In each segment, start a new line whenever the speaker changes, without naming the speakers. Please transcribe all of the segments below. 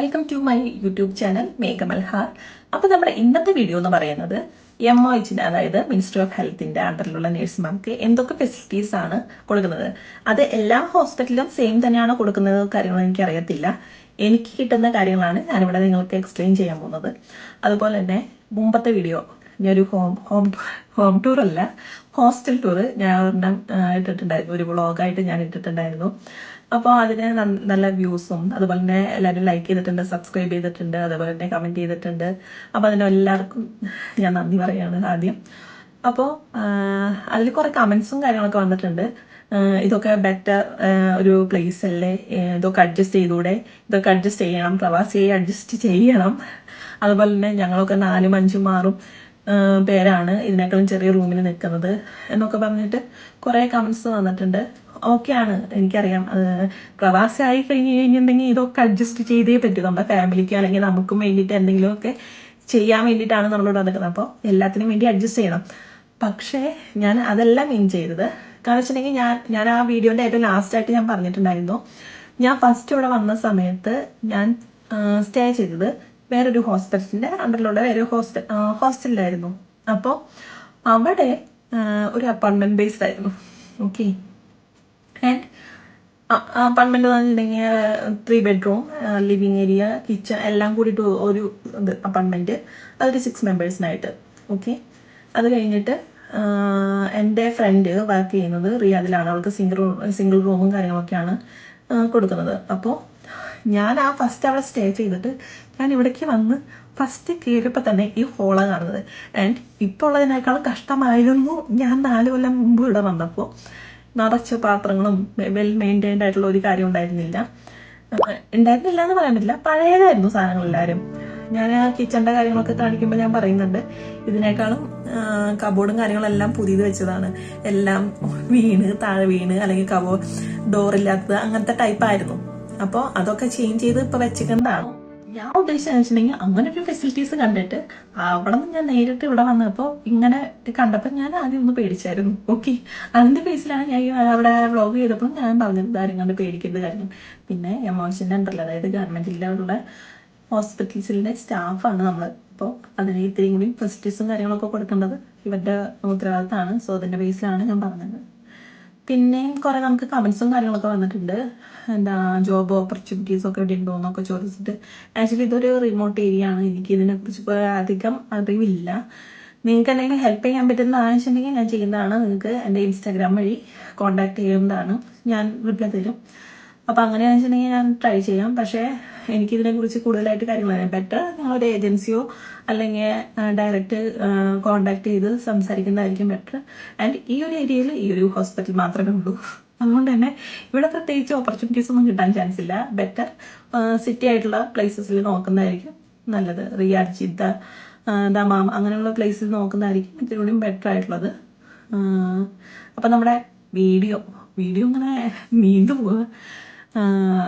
Welcome to my YouTube channel Megha Malhar അപ്പോൾ നമ്മുടെ ഇന്നത്തെ വീഡിയോ എന്ന് പറയുന്നത് എം ഒ എച്ചിന്റെ അതായത് മിനിസ്ട്രി ഓഫ് ഹെൽത്തിന്റെ അണ്ടറിലുള്ള നഴ്സുമാർക്ക് എന്തൊക്കെ ഫെസിലിറ്റീസ് ആണ് കൊടുക്കുന്നത്. അത് എല്ലാ ഹോസ്പിറ്റലിലും സെയിം തന്നെയാണ് കൊടുക്കുന്നത് കാര്യങ്ങൾ എനിക്കറിയത്തില്ല. എനിക്ക് കിട്ടുന്ന കാര്യങ്ങളാണ് ഞാനിവിടെ നിങ്ങൾക്ക് എക്സ്പ്ലെയിൻ ചെയ്യാൻ പോകുന്നത്. അതുപോലെ തന്നെ മുമ്പത്തെ വീഡിയോ ഞാനൊരു ഹോം ഹോം ഹോം ടൂർ അല്ല ഹോസ്റ്റൽ ടൂർ ഞാൻ ഇട്ടിട്ടുണ്ടായിരുന്നു. ഒരു വ്ളോഗായിട്ട് ഞാൻ ഇട്ടിട്ടുണ്ടായിരുന്നു. അപ്പോൾ അതിന് നല്ല വ്യൂസും അതുപോലെ തന്നെ എല്ലാവരും ലൈക്ക് ചെയ്തിട്ടുണ്ട് സബ്സ്ക്രൈബ് ചെയ്തിട്ടുണ്ട് അതുപോലെ തന്നെ കമന്റ് ചെയ്തിട്ടുണ്ട്. അപ്പോൾ അതിന് എല്ലാവർക്കും ഞാൻ നന്ദി പറയുകയാണ് ആദ്യം. അപ്പോൾ അതിൽ കുറേ കമൻസും കാര്യങ്ങളൊക്കെ വന്നിട്ടുണ്ട്. ഇതൊക്കെ ബെറ്റർ ഒരു പ്ലേസ് അല്ലേ? ഇതൊക്കെ അഡ്ജസ്റ്റ് ചെയ്തൂടെ? ഇതൊക്കെ അഡ്ജസ്റ്റ് ചെയ്യണം പ്രവാസിയെ അഡ്ജസ്റ്റ് ചെയ്യണം. അതുപോലെ തന്നെ ഞങ്ങളൊക്കെ നാലും അഞ്ചും ആറും പേരാണ് ഇതിനേക്കാളും ചെറിയ റൂമിൽ നിൽക്കുന്നത് എന്നൊക്കെ പറഞ്ഞിട്ട് കുറേ കമൻസ് വന്നിട്ടുണ്ട്. ഓക്കെയാണ്. എനിക്കറിയാം. പ്രവാസി ആയി കഴിഞ്ഞ് കഴിഞ്ഞിട്ടുണ്ടെങ്കിൽ ഇതൊക്കെ അഡ്ജസ്റ്റ് ചെയ്തേ പറ്റൂ. നമ്മുടെ ഫാമിലിക്ക് അല്ലെങ്കിൽ നമുക്കും വേണ്ടിയിട്ട് എന്തെങ്കിലുമൊക്കെ ചെയ്യാൻ വേണ്ടിയിട്ടാണ് നമ്മളോട് വന്നിരിക്കുന്നത്. അപ്പോൾ എല്ലാത്തിനും വേണ്ടി അഡ്ജസ്റ്റ് ചെയ്യണം. പക്ഷേ ഞാൻ അതെല്ലാം മീൻ ചെയ്തത് കാരണം വെച്ചിട്ടുണ്ടെങ്കിൽ ഞാൻ ഞാൻ ആ വീഡിയോന്റെ ഏറ്റവും ലാസ്റ്റായിട്ട് ഞാൻ പറഞ്ഞിട്ടുണ്ടായിരുന്നു. ഞാൻ ഫസ്റ്റ് ഇവിടെ വന്ന സമയത്ത് ഞാൻ സ്റ്റേ ചെയ്തത് വേറൊരു ഹോസ്പിറ്റലിന്റെ അണ്ടറിലുള്ള വേറൊരു ഹോസ്റ്റൽ ഹോസ്റ്റലിലായിരുന്നു. അപ്പോൾ അവിടെ ഒരു അപ്പാർട്ട്മെന്റ് ബേസ്ഡ് ആയിരുന്നു. ഓക്കെ ആൻഡ് അപ്പാർട്ട്മെന്റ് എന്ന് three bedroom living area kitchen എല്ലാം കൂടിയിട്ട് ഒരു ഇത് അപ്പാർട്ട്മെന്റ് അതൊരു സിക്സ് മെമ്പേഴ്സിനായിട്ട് ഓക്കെ അത് കഴിഞ്ഞിട്ട് എന്റെ ഫ്രണ്ട് വർക്ക് ചെയ്യുന്നത് റിയാദിലാണ്. അവൾക്ക് സിംഗിൾ റൂം സിംഗിൾ റൂമും കാര്യങ്ങളൊക്കെയാണ് കൊടുക്കുന്നത്. അപ്പോൾ ഞാൻ ആ ഫസ്റ്റ് അവിടെ സ്റ്റേ ചെയ്തിട്ട് ഞാൻ ഇവിടേക്ക് വന്ന് ഫസ്റ്റ് കയറിയപ്പോൾ തന്നെ ഈ ഹോള കാണുന്നത്. ആൻഡ് ഇപ്പോൾ ഉള്ളതിനേക്കാൾ കഷ്ടമായിരുന്നു ഞാൻ നാല് കൊല്ലം മുമ്പ് ഇവിടെ വന്നപ്പോൾ നിറച്ച പാത്രങ്ങളും വെൽ മെയിന്റൈൻഡ് ആയിട്ടുള്ള ഒരു കാര്യം ഉണ്ടായിരുന്നില്ല. ഉണ്ടായിരുന്നില്ല എന്ന് പറയാൻ പറ്റില്ല. പഴയതായിരുന്നു സാധനങ്ങളെല്ലാവരും ഞാൻ കിച്ചണിന്റെ കാര്യങ്ങളൊക്കെ കാണിക്കുമ്പോൾ ഞാൻ പറയുന്നുണ്ട്. ഇതിനേക്കാളും കബോർഡും കാര്യങ്ങളെല്ലാം പുതിയത് വെച്ചതാണ്. എല്ലാം വീണ് താഴെ വീണ് അല്ലെങ്കിൽ കബോർഡ് ഡോറില്ലാത്തത് അങ്ങനത്തെ ടൈപ്പ് ആയിരുന്നു. അപ്പോൾ അതൊക്കെ ചേഞ്ച് ചെയ്ത് ഇപ്പോൾ വെച്ചിട്ടുണ്ടാണ് ഞാൻ ഉദ്ദേശിച്ചതെന്ന് വെച്ചിട്ടുണ്ടെങ്കിൽ അങ്ങനെ ഒരു ഫെസിലിറ്റീസ് കണ്ടിട്ട് അവിടെ നിന്ന് ഞാൻ നേരിട്ട് ഇവിടെ വന്നപ്പോൾ ഇങ്ങനെ കണ്ടപ്പോൾ ഞാൻ ആദ്യം ഒന്ന് പേടിച്ചായിരുന്നു. ഓക്കെ അതിന്റെ ബേസിലാണ് ഞാൻ അവിടെ വ്ളോഗ് ചെയ്തപ്പോൾ ഞാൻ പറഞ്ഞത് കാര്യം കണ്ട് പേടിക്കരുത് കാര്യം. പിന്നെ എമോഷന്റെ ഉണ്ടല്ലോ അതായത് ഗവൺമെന്റിലുള്ള ഹോസ്പിറ്റൽസിലെ സ്റ്റാഫാണ് നമ്മൾ അപ്പോൾ അതിന് ഇത്രയും കൂടി ഫെസിലിറ്റീസും കാര്യങ്ങളൊക്കെ കൊടുക്കേണ്ടത് ഇവരുടെ ഉത്തരവാദിത്തമാണ്. സോ അതിന്റെ ബേസിലാണ് ഞാൻ പറഞ്ഞത്. പിന്നെ കുറെ നമുക്ക് കമൻസും കാര്യങ്ങളൊക്കെ വന്നിട്ടുണ്ട്. എന്താ ജോബ് ഓപ്പർച്യൂണിറ്റീസ് ഒക്കെ എവിടെ ഉണ്ടോ എന്നൊക്കെ ചോദിച്ചിട്ട്. ആക്ച്വലി ഇതൊരു റിമോട്ട് ഏരിയ ആണ്. എനിക്ക് ഇതിനെക്കുറിച്ച് അധികം അറിവില്ല. നിങ്ങൾക്ക് എന്തെങ്കിലും ഹെൽപ്പ് ചെയ്യാൻ പറ്റുന്ന ആവശ്യമുണ്ടെങ്കിൽ ഞാൻ ചെയ്യുന്നതാണ്. നിങ്ങൾക്ക് എന്റെ ഇൻസ്റ്റാഗ്രാം വഴി കോൺടാക്ട് ചെയ്യുന്നതാണ് ഞാൻ റിപ്ലൈ തരും. അപ്പോൾ അങ്ങനെയാണെന്ന് വെച്ചിട്ടുണ്ടെങ്കിൽ ഞാൻ ട്രൈ ചെയ്യാം. പക്ഷേ എനിക്കിതിനെക്കുറിച്ച് കൂടുതലായിട്ട് കാര്യങ്ങൾ അറിയാം ബെറ്റർ നിങ്ങളൊരു ഏജൻസിയോ അല്ലെങ്കിൽ ഡയറക്റ്റ് കോണ്ടാക്ട് ചെയ്ത് സംസാരിക്കുന്നതായിരിക്കും ബെറ്റർ ആൻഡ് ഈ ഒരു ഏരിയയിൽ ഈ ഒരു ഹോസ്പിറ്റൽ മാത്രമേ ഉള്ളൂ. അതുകൊണ്ട് തന്നെ ഇവിടെ പ്രത്യേകിച്ച് ഓപ്പർച്യൂണിറ്റീസ് ഒന്നും കിട്ടാൻ ചാൻസ് ഇല്ല. ബെറ്റർ സിറ്റി ആയിട്ടുള്ള പ്ലേസസിൽ നോക്കുന്നതായിരിക്കും നല്ലത്. റിയാദ് ജിദ്ദ ദമാം അങ്ങനെയുള്ള പ്ലേസിൽ നോക്കുന്നതായിരിക്കും ഇത്തിരി കൂടിയും ബെറ്റർ ആയിട്ടുള്ളത് അപ്പം നമ്മുടെ വീഡിയോ വീഡിയോ ഇങ്ങനെ നീണ്ടു പോവുക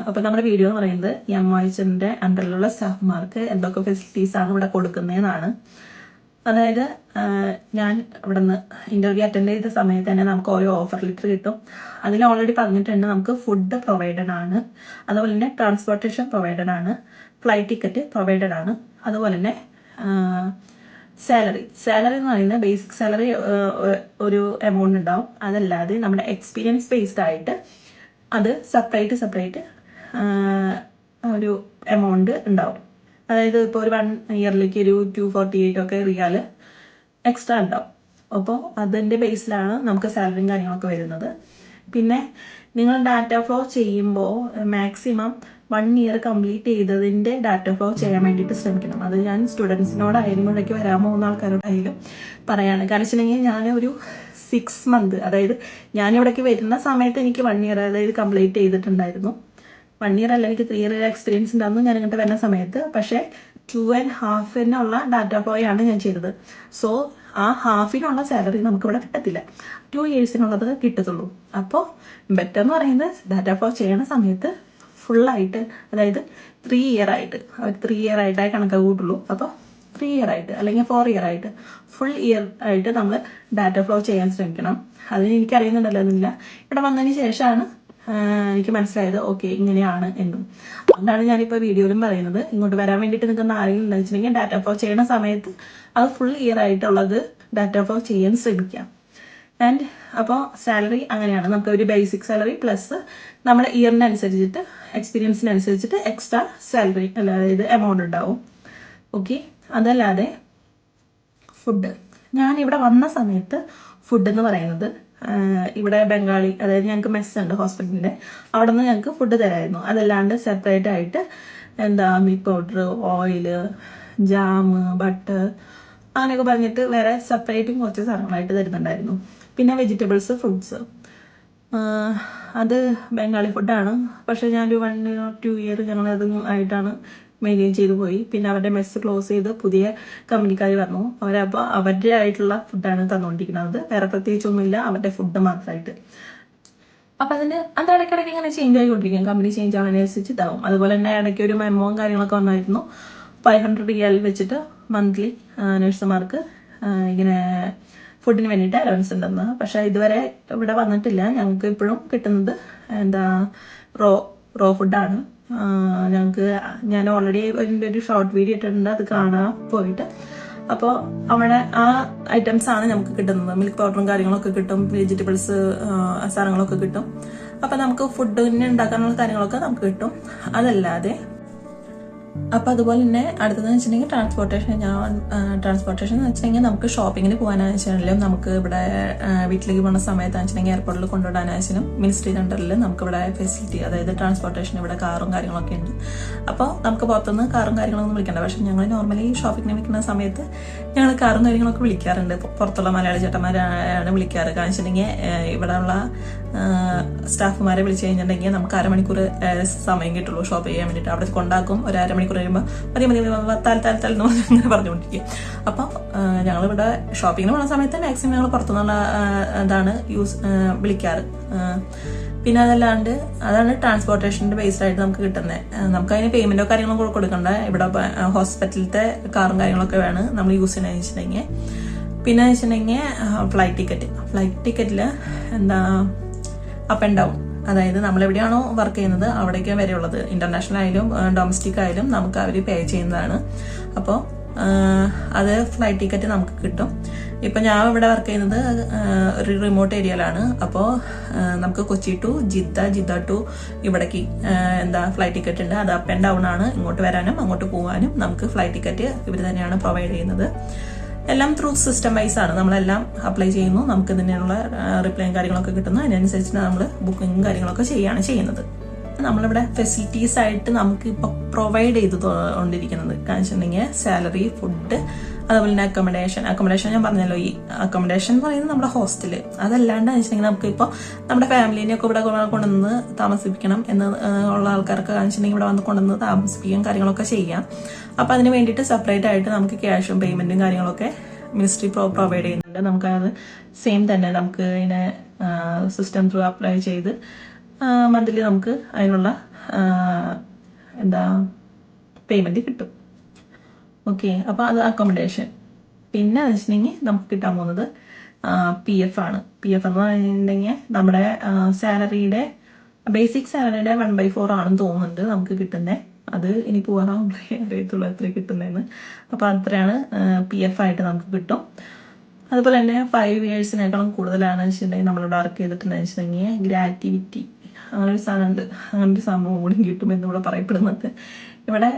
അപ്പം നമ്മുടെ വീഡിയോ എന്ന് പറയുന്നത് എം വായിച്ചറിന്റെ അണ്ടറിലുള്ള സ്റ്റാഫ്മാർക്ക് എന്തൊക്കെ ഫെസിലിറ്റീസ് ആണ് ഇവിടെ കൊടുക്കുന്നതെന്നാണ്. അതായത് ഞാൻ ഇവിടെ നിന്ന് ഇന്റർവ്യൂ അറ്റൻഡ് ചെയ്ത സമയത്ത് തന്നെ നമുക്ക് ഓരോ ഓഫർ ലെറ്റർ കിട്ടും. അതിൽ ഓൾറെഡി പറഞ്ഞിട്ടുണ്ട് നമുക്ക് ഫുഡ് പ്രൊവൈഡഡ് ആണ്. അതുപോലെ തന്നെ ട്രാൻസ്പോർട്ടേഷൻ പ്രൊവൈഡഡ് ആണ്. ഫ്ലൈറ്റ് ടിക്കറ്റ് പ്രൊവൈഡഡ് ആണ്. അതുപോലെ തന്നെ സാലറി സാലറി എന്ന് പറയുന്നത് ബേസിക് സാലറി ഒരു എമൗണ്ട് ഉണ്ടാവും. അതല്ലാതെ നമ്മുടെ എക്സ്പീരിയൻസ് ബേസ്ഡ് ആയിട്ട് അത് സെപ്പറേറ്റ് സെപ്പറേറ്റ് ഒരു എമൗണ്ട് ഉണ്ടാവും. അതായത് ഇപ്പോൾ ഒരു വൺ ഇയറിലേക്ക് ഒരു ടു ഫോർട്ടി എയ്റ്റ് ഒക്കെ റിയാൽ എക്സ്ട്രാ ഉണ്ടാവും. അപ്പോൾ അതിന്റെ ബേസിലാണ് നമുക്ക് സാലറിയും കാര്യങ്ങളൊക്കെ വരുന്നത്. പിന്നെ നിങ്ങൾ ഡാറ്റ ഫ്ലോ ചെയ്യുമ്പോൾ മാക്സിമം വൺ ഇയർ കംപ്ലീറ്റ് ചെയ്തതിന്റെ ഡാറ്റ ഫ്ലോ ചെയ്യാൻ വേണ്ടിയിട്ട് ശ്രമിക്കണം. അത് ഞാൻ സ്റ്റുഡൻസിനോടായാലും ഇടയ്ക്ക് വരാൻ പോകുന്ന ആൾക്കാരോടായാലും പറയാണ്. കാരണം വെച്ചിട്ടുണ്ടെങ്കിൽ ഞാൻ ഒരു സിക്സ് മന്ത് അതായത് ഞാനിവിടേക്ക് വരുന്ന സമയത്ത് എനിക്ക് വൺ ഇയർ അതായത് കംപ്ലീറ്റ് ചെയ്തിട്ടുണ്ടായിരുന്നു. വൺ ഇയർ അല്ല എനിക്ക് ത്രീ ഇയർ എക്സ്പീരിയൻസ് ഉണ്ടായിരുന്നു ഞാൻ ഇങ്ങോട്ട് വരുന്ന സമയത്ത്. പക്ഷേ ടു ആൻഡ് ഹാഫിനുള്ള ഡാറ്റ ഫ്ലോയാണ് ഞാൻ ചെയ്തത്. സോ ആ ഹാഫിനുള്ള സാലറി നമുക്കിവിടെ കിട്ടത്തില്ല. ടു ഇയേഴ്സിനുള്ളത് കിട്ടത്തുള്ളൂ. അപ്പോൾ ബെറ്റർ എന്ന് പറയുന്നത് ഡാറ്റ ബോ ചെയ്യണ സമയത്ത് ഫുള്ളായിട്ട് അതായത് ത്രീ ഇയർ ആയിട്ട്. അവർ ത്രീ ഇയർ ആയിട്ടേ കണക്ക് കൂട്ടുള്ളൂ. അപ്പോൾ ത്രീ ഇയർ ആയിട്ട് അല്ലെങ്കിൽ ഫോർ ഇയർ ആയിട്ട് ഫുൾ ഇയർ ആയിട്ട് നമ്മൾ ഡാറ്റ ഫ്ലോ ചെയ്യാൻ ശ്രമിക്കണം. അതിന് എനിക്ക് അറിയുന്നുണ്ടല്ലോ അതില്ല ഇവിടെ വന്നതിന് ശേഷമാണ് എനിക്ക് മനസ്സിലായത് ഓക്കെ ഇങ്ങനെയാണ് എന്നും. അതുകൊണ്ടാണ് ഞാനിപ്പോൾ വീഡിയോയിലും പറയുന്നത്. ഇങ്ങോട്ട് വരാൻ വേണ്ടിയിട്ട് നിൽക്കുന്ന ആരെങ്കിലും ഉണ്ടെന്ന് വെച്ചിട്ടുണ്ടെങ്കിൽ ഡാറ്റ ഫ്ലോ ചെയ്യുന്ന സമയത്ത് അത് ഫുൾ ഇയർ ആയിട്ടുള്ളത് ഡാറ്റ ഫ്ലോ ചെയ്യാൻ ശ്രമിക്കാം. ആൻഡ് അപ്പോൾ സാലറി അങ്ങനെയാണ്. നമുക്ക് ഒരു ബേസിക് സാലറി പ്ലസ് നമ്മുടെ ഇയറിനനുസരിച്ചിട്ട് എക്സ്പീരിയൻസിനനുസരിച്ചിട്ട് എക്സ്ട്രാ സാലറി അതായത് എമൗണ്ട് ഉണ്ടാവും. ഓക്കെ അതല്ലാതെ ഫുഡ് ഞാൻ ഇവിടെ വന്ന സമയത്ത് ഫുഡ് എന്ന് പറയുന്നത് ഇവിടെ ബംഗാളി അതായത് ഞങ്ങൾക്ക് മെസ് ഉണ്ട് ഹോസ്പിറ്റലിന്റെ അവിടെ നിന്ന് ഞങ്ങൾക്ക് ഫുഡ് തരായിരുന്നു. അതല്ലാണ്ട് സെപ്പറേറ്റ് ആയിട്ട് എന്താ മീ പൗഡർ ഓയിൽ ജാം ബട്ടർ അങ്ങനെയൊക്കെ പറഞ്ഞിട്ട് വേറെ സെപ്പറേറ്റും കുറച്ച് സാധനങ്ങളായിട്ട് തരുന്നുണ്ടായിരുന്നു. പിന്നെ വെജിറ്റബിൾസ് ഫ്രൂട്ട്സ് അത് ബംഗാളി ഫുഡാണ് പക്ഷേ ഞാനൊരു വൺ ടു ഇയർ ഞങ്ങളത് ആയിട്ടാണ് മെയിന്റെയിൻ ചെയ്തു പോയി. പിന്നെ അവരുടെ മെസ്സ് ക്ലോസ് ചെയ്ത് പുതിയ കമ്പനിക്കാർ വന്നു. അവരപ്പോൾ അവരുടെ ആയിട്ടുള്ള ഫുഡാണ് തന്നുകൊണ്ടിരിക്കുന്നത് വേറെ പ്രത്യേകിച്ചൊന്നുമില്ല അവരുടെ ഫുഡ് മാത്രമായിട്ട്. അപ്പം അതിന് അത് ഇടയ്ക്കിടയ്ക്ക് ഇങ്ങനെ ചേഞ്ച് ആയിക്കൊണ്ടിരിക്കും. കമ്പനി ചേഞ്ച് ആവുന്നതിനനുസരിച്ച് ഇതാവും. അതുപോലെ തന്നെ ഇടയ്ക്ക് ഒരു മെമ്മോയും കാര്യങ്ങളൊക്കെ വന്നായിരുന്നു. ഫൈവ് ഹൺഡ്രഡ് റിയാൽ വെച്ചിട്ട് മന്ത്ലി നഴ്സുമാർക്ക് ഇങ്ങനെ ഫുഡിന് വേണ്ടിയിട്ട് അലവൻസ് ഉണ്ടെന്ന്. പക്ഷേ ഇതുവരെ ഇവിടെ വന്നിട്ടില്ല. ഞങ്ങൾക്ക് ഇപ്പോഴും കിട്ടുന്നത് എന്താ റോ റോ ഫുഡാണ് ഞങ്ങൾക്ക് ഞാൻ ഓൾറെഡി അതിന്റെ ഒരു ഷോർട്ട് വീഡിയോ ഇട്ടിട്ടുണ്ട് അത് കാണാൻ പോയിട്ട്. അപ്പോൾ അവിടെ ആ ഐറ്റംസ് ആണ് നമുക്ക് കിട്ടുന്നത്. മിൽക്ക് പൗഡറും കാര്യങ്ങളൊക്കെ കിട്ടും വെജിറ്റബിൾസ് സാധനങ്ങളൊക്കെ കിട്ടും. അപ്പം നമുക്ക് ഫുഡിന് ഉണ്ടാക്കാനുള്ള കാര്യങ്ങളൊക്കെ നമുക്ക് കിട്ടും. അതല്ലാതെ അപ്പം അതുപോലെ തന്നെ അടുത്തതെന്ന് വെച്ചിട്ടുണ്ടെങ്കിൽ ട്രാൻസ്പോർട്ടേഷൻ ഞാൻ ട്രാൻസ്പോർട്ടേഷൻ എന്ന് വെച്ചിട്ടുണ്ടെങ്കിൽ നമുക്ക് ഷോപ്പിങ്ങിന് പോകാനാണെന്ന് നമുക്ക് ഇവിടെ വീട്ടിലേക്ക് പോകുന്ന സമയത്ത് വെച്ചിട്ടുണ്ടെങ്കിൽ എയർപോർട്ടിൽ കൊണ്ടുവിടാനാണെങ്കിലും മിനിസ്ട്രി സെന്ററിൽ നമുക്ക് ഇവിടെ ഫെസിലിറ്റി അതായത് ട്രാൻസ്പോർട്ടേഷൻ ഇവിടെ കാറും കാര്യങ്ങളൊക്കെ ഉണ്ട്. അപ്പോൾ നമുക്ക് പുറത്തുനിന്ന് കാറും കാര്യങ്ങളൊന്നും വിളിക്കണ്ട. പക്ഷേ ഞങ്ങൾ നോർമലി ഷോപ്പിങ്ങിന് വിൽക്കുന്ന സമയത്ത് ഞങ്ങൾ കാറും കാര്യങ്ങളൊക്കെ വിളിക്കാറുണ്ട്. പുറത്തുള്ള മലയാളി ചേട്ടന്മാരാണ് വിളിക്കാറ്. കാരണം വെച്ചിട്ടുണ്ടെങ്കിൽ ഇവിടെയുള്ള സ്റ്റാഫുമാരെ വിളിച്ചു കഴിഞ്ഞിട്ടുണ്ടെങ്കിൽ നമുക്ക് അരമണിക്കൂർ സമയം കിട്ടുള്ളൂ ഷോപ്പ് ചെയ്യാൻ വേണ്ടിയിട്ട്. അവിടെ കൊണ്ടാക്കും ഒരു അരമണിക്കൂർ കഴിയുമ്പോൾ മതി മതി താൽ താൽ താൽ എന്ന് ഇങ്ങനെ പറഞ്ഞുകൊണ്ടിരിക്കും അപ്പോൾ ഞങ്ങളിവിടെ ഷോപ്പിങ്ങിന് പോകുന്ന സമയത്ത് മാക്സിമം ഞങ്ങൾ പുറത്തുനിന്നുള്ള ഇതാണ് യൂസ് വിളിക്കാറ്. പിന്നെ അതല്ലാണ്ട് അതാണ് ട്രാൻസ്പോർട്ടേഷന്റെ ബേസ്ഡ് ആയിട്ട് നമുക്ക് കിട്ടുന്നത് നമുക്ക് അതിന് പേയ്മെന്റോ കാര്യങ്ങളോ കൂടെ കൊടുക്കണ്ട. ഇവിടെ ഹോസ്പിറ്റലിലത്തെ കാറും കാര്യങ്ങളൊക്കെ വേണം നമ്മൾ യൂസ് ചെയ്യുന്നത് വെച്ചിട്ടുണ്ടെങ്കിൽ. പിന്നെ വെച്ചിട്ടുണ്ടെങ്കിൽ ഫ്ലൈറ്റ് ടിക്കറ്റ് ഫ്ലൈറ്റ് ടിക്കറ്റിൽ എന്താ അപ്പ് ആൻഡ് ഡൗൺ അതായത് നമ്മൾ എവിടെയാണോ വർക്ക് ചെയ്യുന്നത് അവിടേക്ക് വരെയുള്ളത്. ഇന്റർനാഷണൽ ആയാലും ഡൊമസ്റ്റിക് ആയാലും നമുക്ക് അവർ പേ ചെയ്യുന്നതാണ്. അപ്പോൾ അത് ഫ്ലൈറ്റ് ടിക്കറ്റ് നമുക്ക് കിട്ടും. ഇപ്പൊ ഞാൻ ഇവിടെ വർക്ക് ചെയ്യുന്നത് ഒരു റിമോട്ട് ഏരിയയിലാണ് അപ്പോൾ നമുക്ക് Kochi to Jeddah Jeddah to ഇവിടേക്ക് എന്താ ഫ്ലൈറ്റ് ടിക്കറ്റ് ഉണ്ട്. അത് അപ്പ് ആൻഡ് ഡൗൺ ആണ്. ഇങ്ങോട്ട് വരാനും അങ്ങോട്ട് പോകാനും നമുക്ക് ഫ്ലൈറ്റ് ടിക്കറ്റ് ഇവർ തന്നെയാണ് പ്രൊവൈഡ് ചെയ്യുന്നത്. എല്ലാം ത്രൂ സിസ്റ്റം വൈസ് ആണ്. നമ്മളെല്ലാം അപ്ലൈ ചെയ്യുന്നു. നമുക്ക് ഇതിനുള്ള റിപ്ലൈയും കാര്യങ്ങളൊക്കെ കിട്ടുന്നു. അതിനനുസരിച്ച് നമ്മൾ ബുക്കിങ്ങും കാര്യങ്ങളൊക്കെ ചെയ്യുകയാണ് ചെയ്യുന്നത്. നമ്മളിവിടെ ഫെസിലിറ്റീസ് ആയിട്ട് നമുക്ക് ഇപ്പൊ പ്രൊവൈഡ് ചെയ്ത് കൊണ്ടിരിക്കുന്നത്. കാരണം വെച്ചിട്ടുണ്ടെങ്കിൽ സാലറി ഫുഡ് അതുപോലെ തന്നെ അക്കോമഡേഷൻ അക്കോമഡേഷൻ ഞാൻ പറഞ്ഞല്ലോ ഈ അക്കോമഡേഷൻ എന്ന് പറയുന്നത് നമ്മുടെ ഹോസ്റ്റൽ അതല്ലാണ്ട് വെച്ചിട്ടുണ്ടെങ്കിൽ നമുക്ക് ഇപ്പോൾ നമ്മുടെ ഫാമിലിനെ ഒക്കെ ഇവിടെ കൊണ്ടുവന്ന് താമസിപ്പിക്കണം എന്ന് ഉള്ള ആൾക്കാർക്ക് കാണിച്ചിട്ടുണ്ടെങ്കിൽ ഇവിടെ വന്ന് കൊണ്ടുവന്ന് താമസിപ്പിക്കുകയും കാര്യങ്ങളൊക്കെ ചെയ്യാം. അപ്പോൾ അതിന് വേണ്ടിയിട്ട് സെപ്പറേറ്റ് ആയിട്ട് നമുക്ക് ക്യാഷും പേയ്മെന്റും കാര്യങ്ങളൊക്കെ മിനിസ്ട്രി പ്രോ പ്രൊവൈഡ് ചെയ്യുന്നുണ്ട്. നമുക്കത് സെയിം തന്നെ നമുക്ക് ഇതിനെ സിസ്റ്റം ത്രൂ അപ്ലൈ ചെയ്ത് മന്ത്ലി നമുക്ക് അതിനുള്ള എന്താ പേയ്മെന്റ് കിട്ടും. ഓക്കെ അപ്പോൾ അത് അക്കോമഡേഷൻ പിന്നെ എന്ന് വെച്ചിട്ടുണ്ടെങ്കിൽ നമുക്ക് കിട്ടാൻ പോകുന്നത് പി എഫ് ആണ്. പി എഫ് എന്ന് പറഞ്ഞിട്ടുണ്ടെങ്കിൽ നമ്മുടെ സാലറിയുടെ ബേസിക് സാലറിയുടെ വൺ ബൈ ഫോർ ആണെന്ന് തോന്നുന്നുണ്ട് നമുക്ക് കിട്ടുന്നത് അത് ഇനി പോകാനാവുമ്പോഴേ അറിയത്തുള്ളൂ എത്ര കിട്ടുന്നതെന്ന് അപ്പോൾ അത്രയാണ് പി എഫ് ആയിട്ട് നമുക്ക് കിട്ടും. അതുപോലെ തന്നെ ഫൈവ് ഇയേഴ്സിനേക്കാളും കൂടുതലാണ് വെച്ചിട്ടുണ്ടെങ്കിൽ നമ്മളിവിടെ വർക്ക് ചെയ്തിട്ടുണ്ടെന്ന് വെച്ചിട്ടുണ്ടെങ്കിൽ ഗ്രാറ്റിവിറ്റി അങ്ങനെ ഒരു സാധനമുണ്ട് അങ്ങനെ ഒരു സംഭവം കൂടി കിട്ടുമെന്ന് ഇവിടെ പറയപ്പെടുന്നുണ്ട്. ഇവിടെ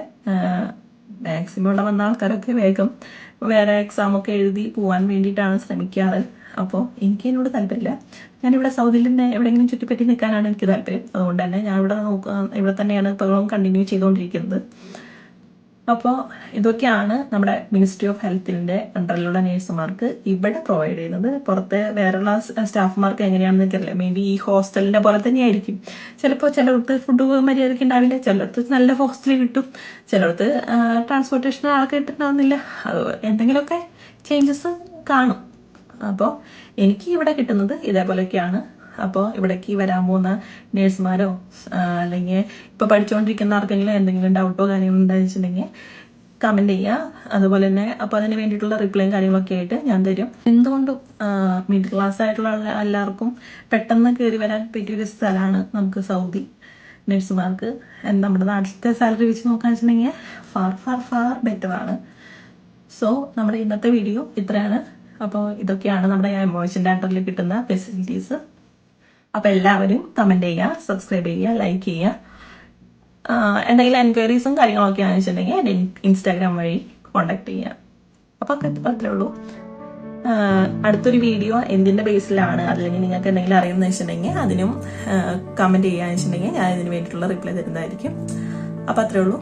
മാക്സിമം ഇവിടെ വന്ന ആൾക്കാരൊക്കെ വേഗം വേറെ എക്സാം ഒക്കെ എഴുതി പോകാൻ വേണ്ടിയിട്ടാണ് ശ്രമിക്കാറ്. അപ്പോൾ എനിക്ക് എന്നോട് താല്പര്യമില്ല. ഞാനിവിടെ സൗദിയിൽ തന്നെ എവിടെയെങ്കിലും ചുറ്റിപ്പറ്റി നിൽക്കാനാണ് എനിക്ക് താല്പര്യം. അതുകൊണ്ട് തന്നെ ഞാൻ ഇവിടെ നോക്കുക ഇവിടെ തന്നെയാണ് ഇപ്പോഴും കണ്ടിന്യൂ ചെയ്തുകൊണ്ടിരിക്കുന്നത്. അപ്പോൾ ഇതൊക്കെയാണ് നമ്മുടെ മിനിസ്ട്രി ഓഫ് ഹെൽത്തിന്റെ അണ്ടറിലുള്ള നേഴ്സുമാർക്ക് ഇവിടെ പ്രൊവൈഡ് ചെയ്യുന്നത്. പുറത്തെ വേറെയുള്ള സ്റ്റാഫുമാർക്ക് എങ്ങനെയാണെന്ന് എനിക്കറിയില്ല. മേ ബി ഈ ഹോസ്റ്റലിന്റെ പോലെ തന്നെയായിരിക്കും. ചിലപ്പോൾ ചിലർക്ക് ഫുഡ് മര്യാദയ്ക്ക് ഉണ്ടാവില്ല ചിലർക്ക് നല്ല ഹോസ്റ്റൽ കിട്ടും ചിലർക്ക് ട്രാൻസ്പോർട്ടേഷൻ ആൾക്ക് കിട്ടുന്നുണ്ടാവുന്നില്ല. അത് എന്തെങ്കിലുമൊക്കെ ചേഞ്ചസ് കാണും. അപ്പോൾ എനിക്ക് ഇവിടെ കിട്ടുന്നത് ഇതേപോലെയൊക്കെയാണ്. അപ്പോൾ ഇവിടേക്ക് വരാൻ പോകുന്ന നേഴ്സുമാരോ അല്ലെങ്കിൽ ഇപ്പോൾ പഠിച്ചുകൊണ്ടിരിക്കുന്ന ആർക്കെങ്കിലും എന്തെങ്കിലും ഡൗട്ടോ കാര്യങ്ങളോ ഉണ്ടായെന്ന് വെച്ചിട്ടുണ്ടെങ്കിൽ കമന്റ് ചെയ്യുക അതുപോലെ തന്നെ അപ്പോൾ അതിന് വേണ്ടിയിട്ടുള്ള റിപ്ലൈയും കാര്യങ്ങളൊക്കെ ആയിട്ട് ഞാൻ തരും. എന്തുകൊണ്ടും മിഡിൽ ക്ലാസ് ആയിട്ടുള്ള എല്ലാവർക്കും പെട്ടെന്ന് കയറി വരാൻ പറ്റിയൊരു സ്ഥലമാണ് നമുക്ക് സൗദി നഴ്സുമാർക്ക്. നമ്മുടെ നാട്ടിലത്തെ സാലറി വെച്ച് നോക്കുകയാണെന്ന് വെച്ചിട്ടുണ്ടെങ്കിൽ ഫാർ ഫാർ ഫാർ ബെറ്റർ ആണ്. സോ നമ്മുടെ ഇന്നത്തെ വീഡിയോ ഇത്രയാണ്. അപ്പോൾ ഇതൊക്കെയാണ് നമ്മുടെ എമോഷന്റെ അണ്ടറിൽ കിട്ടുന്ന ഫെസിലിറ്റീസ് അപ്പോൾ എല്ലാവരും കമന്റ് ചെയ്യുക സബ്സ്ക്രൈബ് ചെയ്യുക ലൈക്ക് ചെയ്യുക. എന്തെങ്കിലും എൻക്വയറീസും കാര്യങ്ങളൊക്കെ ആണെന്ന് വെച്ചിട്ടുണ്ടെങ്കിൽ എന്റെ ഇൻസ്റ്റാഗ്രാം വഴി കോണ്ടാക്ട് ചെയ്യുക. അപ്പോൾ അത്രേ ഉള്ളൂ. അടുത്തൊരു വീഡിയോ എന്തിന്റെ ബേസിലാണ് അല്ലെങ്കിൽ നിങ്ങൾക്ക് എന്തെങ്കിലും അറിയുമെന്ന് വെച്ചിട്ടുണ്ടെങ്കിൽ അതിനും കമന്റ് ചെയ്യുക വെച്ചിട്ടുണ്ടെങ്കിൽ ഞാൻ ഇതിന് വേണ്ടിയിട്ടുള്ള റിപ്ലൈ തരുന്നതായിരിക്കും. അപ്പോൾ അത്രേ ഉള്ളൂ.